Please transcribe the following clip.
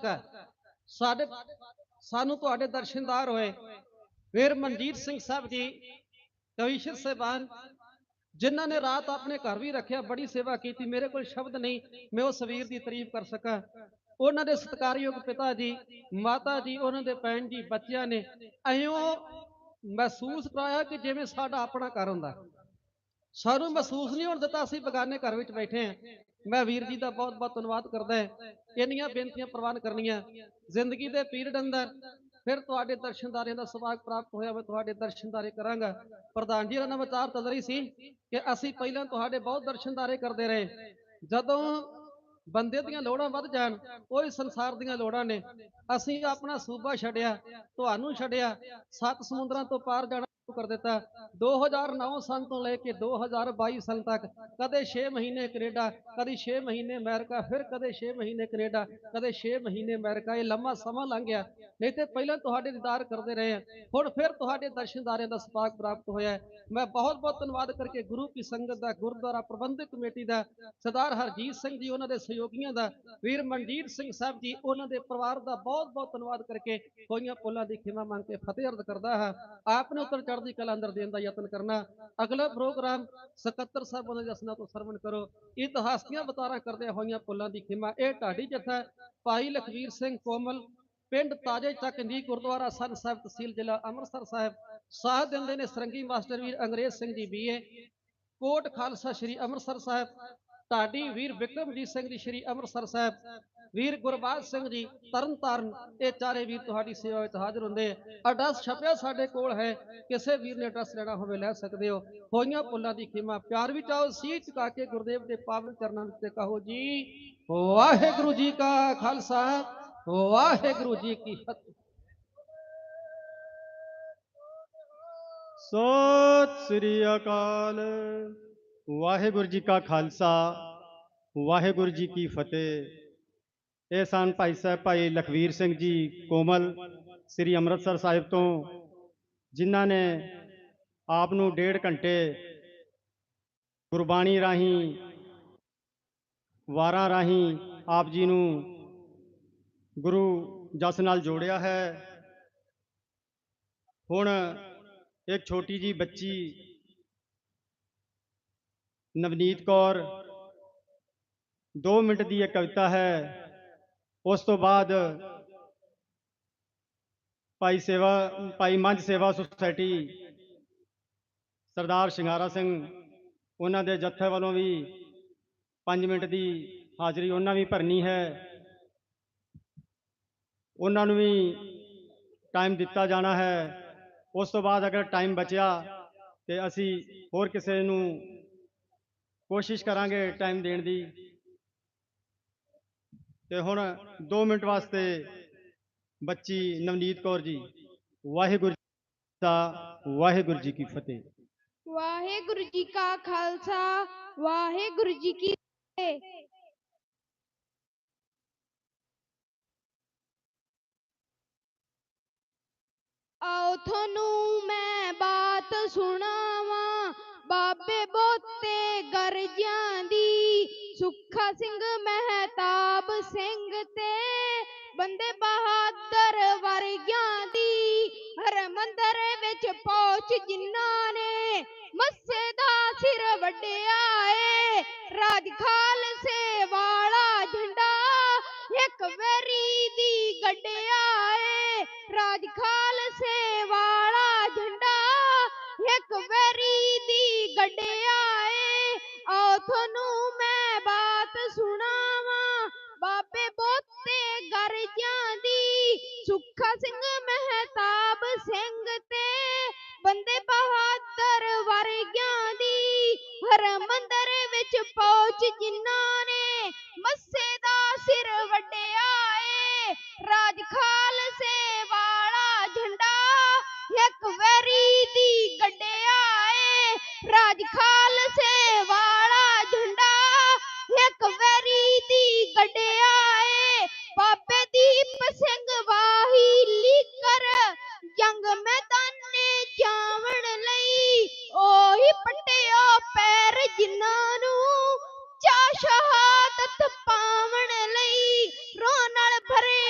ਸਦਕਾ ਸਾਡੇ ਸਾਨੂੰ ਤੁਹਾਡੇ ਦਰਸ਼ਨਦਾਰ ਹੋਏ ਵੀਰ ਮਨਜੀਤ ਸਿੰਘ ਸਾਹਿਬ ਜੀ ਕਵੀਸ਼ਰ ਸਾਹਿਬਾਨ, ਜਿਨ੍ਹਾਂ ਨੇ ਰਾਤ ਆਪਣੇ ਘਰ ਵੀ ਰੱਖਿਆ, ਬੜੀ ਸੇਵਾ ਕੀਤੀ, ਮੇਰੇ ਕੋਲ ਸ਼ਬਦ ਨਹੀਂ, ਮੈਂ ਉਸ ਵੀਰ ਦੀ ਤਾਰੀਫ ਕਰ ਸਕਾਂ। ਉਹਨਾਂ ਦੇ ਸਤਿਕਾਰਯੋਗ ਪਿਤਾ ਜੀ, ਮਾਤਾ ਜੀ, ਉਹਨਾਂ ਦੇ ਭੈਣ ਜੀ, ਬੱਚਿਆਂ ਨੇ ਐਂ ਮਹਿਸੂਸ ਕਰਾਇਆ ਕਿ ਜਿਵੇਂ ਸਾਡਾ ਆਪਣਾ ਘਰ ਹੁੰਦਾ। ਸਾਨੂੰ ਮਹਿਸੂਸ ਨਹੀਂ ਹੋਣ ਦਿੱਤਾ ਅਸੀਂ ਬਗਾਨੇ ਘਰ ਵਿੱਚ ਬੈਠੇ ਹਾਂ। ਮੈਂ ਵੀਰ ਜੀ ਦਾ ਬਹੁਤ ਬਹੁਤ ਧੰਨਵਾਦ ਕਰਦਾ ਹਾਂ। ਇੰਨੀਆਂ ਬੇਨਤੀਆਂ ਪ੍ਰਵਾਨ ਕਰਨੀਆਂ। ਜ਼ਿੰਦਗੀ ਦੇ ਪੀਰੀਅਡ ਅੰਦਰ ਫਿਰ ਤੁਹਾਡੇ ਦਰਸ਼ਨਦਾਰਿਆਂ ਦਾ ਸਵਾਗਤ ਪ੍ਰਾਪਤ ਹੋਇਆ ਮੈਂ ਤੁਹਾਡੇ ਦਰਸ਼ਨਦਾਰੇ ਕਰਾਂਗਾ। ਪ੍ਰਧਾਨ ਜੀ ਦਾ ਵਿਚਾਰ ਚੱਲ ਸੀ ਕਿ ਅਸੀਂ ਪਹਿਲਾਂ ਤੁਹਾਡੇ ਬਹੁਤ ਦਰਸ਼ਨਦਾਰੇ ਕਰਦੇ ਰਹੇ। ਜਦੋਂ ਬੰਦੇ ਦੀਆਂ ਲੋੜਾਂ ਵੱਧ ਜਾਣ, ਉਹ ਹੀ ਸੰਸਾਰ ਦੀਆਂ ਲੋੜਾਂ ਨੇ। ਅਸੀਂ ਆਪਣਾ ਸੂਬਾ ਛੱਡਿਆ, ਤੁਹਾਨੂੰ ਛੱਡਿਆ, ਸੱਤ ਸਮੁੰਦਰਾਂ ਤੋਂ ਪਾਰ ਜਾਣਾ ਕਰ ਦਿੱਤਾ। 2009 ਸਾਲ ਤੋਂ ਲੈ ਕੇ 2022 ਸਾਲ ਤੱਕ ਕਦੇ 6 ਮਹੀਨੇ ਕੈਨੇਡਾ, ਕਦੇ 6 ਮਹੀਨੇ ਅਮਰੀਕਾ, ਫਿਰ ਕਦੇ 6 ਮਹੀਨੇ ਕੈਨੇਡਾ, ਕਦੇ 6 ਮਹੀਨੇ ਅਮਰੀਕਾ। ਇਹ ਲੰਮਾ ਸਮਾਂ ਲੰਘ ਗਿਆ। ਨਹੀਂ ਤੇ ਪਹਿਲਾਂ ਤੁਹਾਡੇ ਦੀਦਾਰ ਕਰਦੇ ਰਹੇ ਹਾਂ ਹੁਣ ਫਿਰ ਤੁਹਾਡੇ ਦਰਸ਼ਨਦਾਰਿਆਂ ਦਾ ਸਪਾਕ ਪ੍ਰਾਪਤ ਹੋਇਆ ਮੈਂ ਬਹੁਤ ਬਹੁਤ ਧੰਨਵਾਦ ਕਰਕੇ ਗੁਰੂ ਕੀ ਸੰਗਤ ਦਾ, ਗੁਰਦੁਆਰਾ ਪ੍ਰਬੰਧਕ ਕਮੇਟੀ ਦਾ, ਸਰਦਾਰ ਹਰਜੀਤ ਸਿੰਘ ਜੀ, ਉਹਨਾਂ ਦੇ ਸਹਿਯੋਗੀਆਂ ਦਾ, ਵੀਰ ਮਨਜੀਤ ਸਿੰਘ ਸਾਹਿਬ ਜੀ, ਉਹਨਾਂ ਦੇ ਪਰਿਵਾਰ ਦਾ ਬਹੁਤ ਬਹੁਤ ਧੰਨਵਾਦ ਕਰਕੇ ਹੋਈਆਂ ਪੁੱਲਾਂ ਦੀ ਖਿਮਾ ਮੰਗ ਕੇ ਫਤਿਹ ਅਰਜ਼ ਕਰਦਾ ਹਾਂ। ਆਪ ਨੇ ਉੱਤਰ ਚੜ੍ਹਦੀ ਕਲਾ ਅੰਦਰ ਦੇਣ ਦਾ ਯਤਨ ਕਰਨਾ। ਅਗਲਾ ਪ੍ਰੋਗਰਾਮ ਸਕੱਤਰ ਸਾਹਿਬ ਦੇ ਅਸਨਾ ਤੋਂ ਸਰਵਣ ਕਰੋ। ਇਤਿਹਾਸ ਦੀਆਂ ਕਰਦੇ ਹੋਈਆਂ ਪੁੱਲਾਂ ਦੀ ਖਿਮਾ, ਇਹ ਢਾਡੀ ਜਥਾ ਭਾਈ ਲਖਵੀਰ ਸਿੰਘ ਕੋਮਲ, ਪਿੰਡ ਤਾਜੇ ਚੱਕ ਨੀ ਗੁਰਦੁਆਰਾ ਸੰਨ ਸਾਹਿਬ ਤਹਿਸੀਲ ਜ਼ਿਲ੍ਹਾ ਅੰਮ੍ਰਿਤਸਰ ਸਾਹਿਬ। ਸਾਥ ਦਿੰਦੇ ਨੇ ਸਰੰਗੀ ਮਾਸਟਰ ਵੀਰ ਅੰਗਰੇਜ਼ ਸਿੰਘ ਜੀ ਬੀਏ ਕੋਟ ਖਾਲਸਾ ਸ੍ਰੀ ਅੰਮ੍ਰਿਤਸਰ ਸਾਹਿਬ। ਢਾਡੀ ਵੀਰ ਵਿਕਰਮਜੀਤ ਸਿੰਘ ਜੀ, ਸ੍ਰੀ ਅੰਮ੍ਰਿਤਸਰ ਸਾਹਿਬ। ਵੀਰ ਗੁਰਬਾਜ ਸਿੰਘ ਜੀ ਤਰਨ ਇਹ ਚਾਰੇ ਵੀਰ ਤੁਹਾਡੀ ਸੇਵਾ ਵਿੱਚ ਹਾਜ਼ਰ ਹੁੰਦੇ। ਐਡਰੈਸ ਛਪਿਆ ਸਾਡੇ ਕੋਲ ਹੈ। ਕਿਸੇ ਵੀਰ ਨੇ ਐਡਰੈਸ ਲੈਣਾ ਹੋਵੇ, ਲੈ ਸਕਦੇ ਹੋ। ਹੋਈਆਂ ਪੁੱਲਾਂ ਦੀ ਖਿਮਾ ਪਿਆਰ ਵਿੱਚ ਆਓ। ਸੀ ਝੁਕਾ ਕੇ ਗੁਰਦੇਵ ਦੇ ਪਾਵਨ ਚਰਨਾਂ ਵਿੱਚ ਕਹੋ ਜੀ, ਵਾਹਿਗੁਰੂ ਜੀ ਕਾ ਖਾਲਸਾ, ਵਾਹਿਗੁਰੂ ਜੀ ਕੀ ਫਤਿਹ। ਸਤਿ ਸ੍ਰੀ ਅਕਾਲ। ਵਾਹਿਗੁਰੂ ਜੀ ਕਾ ਖਾਲਸਾ, ਵਾਹਿਗੁਰੂ ਜੀ ਕੀ ਫਤਿਹ। ਇਹ ਸਨ ਭਾਈ ਸਾਹਿਬ, ਭਾਈ ਲਖਵੀਰ ਸਿੰਘ ਜੀ ਕੋਮਲ, ਸ੍ਰੀ ਅੰਮ੍ਰਿਤਸਰ ਸਾਹਿਬ ਤੋਂ, ਜਿਨ੍ਹਾਂ ਨੇ ਆਪ ਨੂੰ ਡੇਢ ਘੰਟੇ ਗੁਰਬਾਣੀ ਰਾਹੀਂ, ਵਾਰਾਂ ਰਾਹੀਂ ਆਪ ਜੀ ਨੂੰ ਗੁਰੂ ਜਸ ਨਾਲ ਜੋੜਿਆ ਹੈ। ਹੁਣ ਇੱਕ ਛੋਟੀ ਜੀ ਬੱਚੀ ਨਵਨੀਤ ਕੌਰ। 2 ਮਿੰਟ ਦੀ ਇਹ ਕਵਿਤਾ ਹੈ। ਉਸ ਤੋਂ ਬਾਅਦ ਭਾਈ ਸੇਵਾ, ਭਾਈ ਮੰਝ ਸੇਵਾ ਸੁਸਾਇਟੀ ਸਰਦਾਰ ਸ਼ਿੰਗਾਰਾ ਸਿੰਘ, ਉਹਨਾਂ ਦੇ ਜੱਥੇ ਵੱਲੋਂ ਵੀ 5 ਮਿੰਟ ਦੀ ਹਾਜ਼ਰੀ ਉਹਨਾਂ ਵੀ ਭਰਨੀ ਹੈ। ਉਹਨਾਂ ਨੂੰ ਵੀ ਟਾਈਮ ਦਿੱਤਾ ਜਾਣਾ ਹੈ। ਉਸ ਤੋਂ ਬਾਅਦ ਅਗਰ ਟਾਈਮ ਬਚਿਆ ਤੇ ਅਸੀਂ ਹੋਰ ਕਿਸੇ ਨੂੰ ਕੋਸ਼ਿਸ਼ ਕਰਾਂਗੇ ਟਾਈਮ ਦੇਣ ਦੀ। ਤੇ ਹੁਣ 2 ਮਿੰਟ ਵਾਸਤੇ ਬੱਚੀ ਨਵਨੀਤ ਕੌਰ ਜੀ, ਵਾਹਿਗੁਰੂ ਦਾ, ਵਾਹਿਗੁਰੂ ਜੀ ਕੀ ਫਤਿਹ। ਵਾਹਿਗੁਰੂ ਜੀ ਕਾ ਖਾਲਸਾ, ਵਾਹਿਗੁਰੂ ਜੀ ਕੀ ਫਤਿਹ। ਆਓ ਤੁਹਾਨੂੰ ਮੈਂ ਬਾਤ ਬੋਤੇ ਗਰਜਾਂ ਦੀ ਸੁੱਖਾ ਸਿੰਘ ਮਹਿਤਾਬ ਸਿੰਘ ਤੇ ਬੰਦੇ ਬਹਾਦਰ ਵਰਗਿਆਂ ਦੀ ਹਰਮੰਦਰ ਵਿੱਚ ਪਹੁੰਚ ਜਿਨ੍ਹਾਂ ਨੇ ਮੱਸੇ ਦਾ ਸਿਰ ਵੱਡਿਆ ਏ। ਰਾਜ ਖਾਲਸੇ ਵਾਲਾ ਝੰਡਾ ਇੱਕ ਵੈਰੀ ਦੀ ਗੱਡਿਆ ਏ। ਰਾਜ ਖਾਲਸੇ ਤੁਹਾਨੂੰ ਮੈਂ ਬਾਤ ਸੁਣਾਵਾਂ। ਬਾਬੇ ਬੋਤੇ ਗਰਜਾਂ ਦੀ ਸੁੱਖਾ ਸਿੰਘ ਮਹਿਤਾਬ ਸਿੰਘ ਤੇ ਬੰਦੇ ਬਹਾਦਰ ਵਰਗਿਆਂ ਦੀ ਹਰਮੰਦਰ ਵਿੱਚ ਪਹੁੰਚ ਜਿੰਨਾ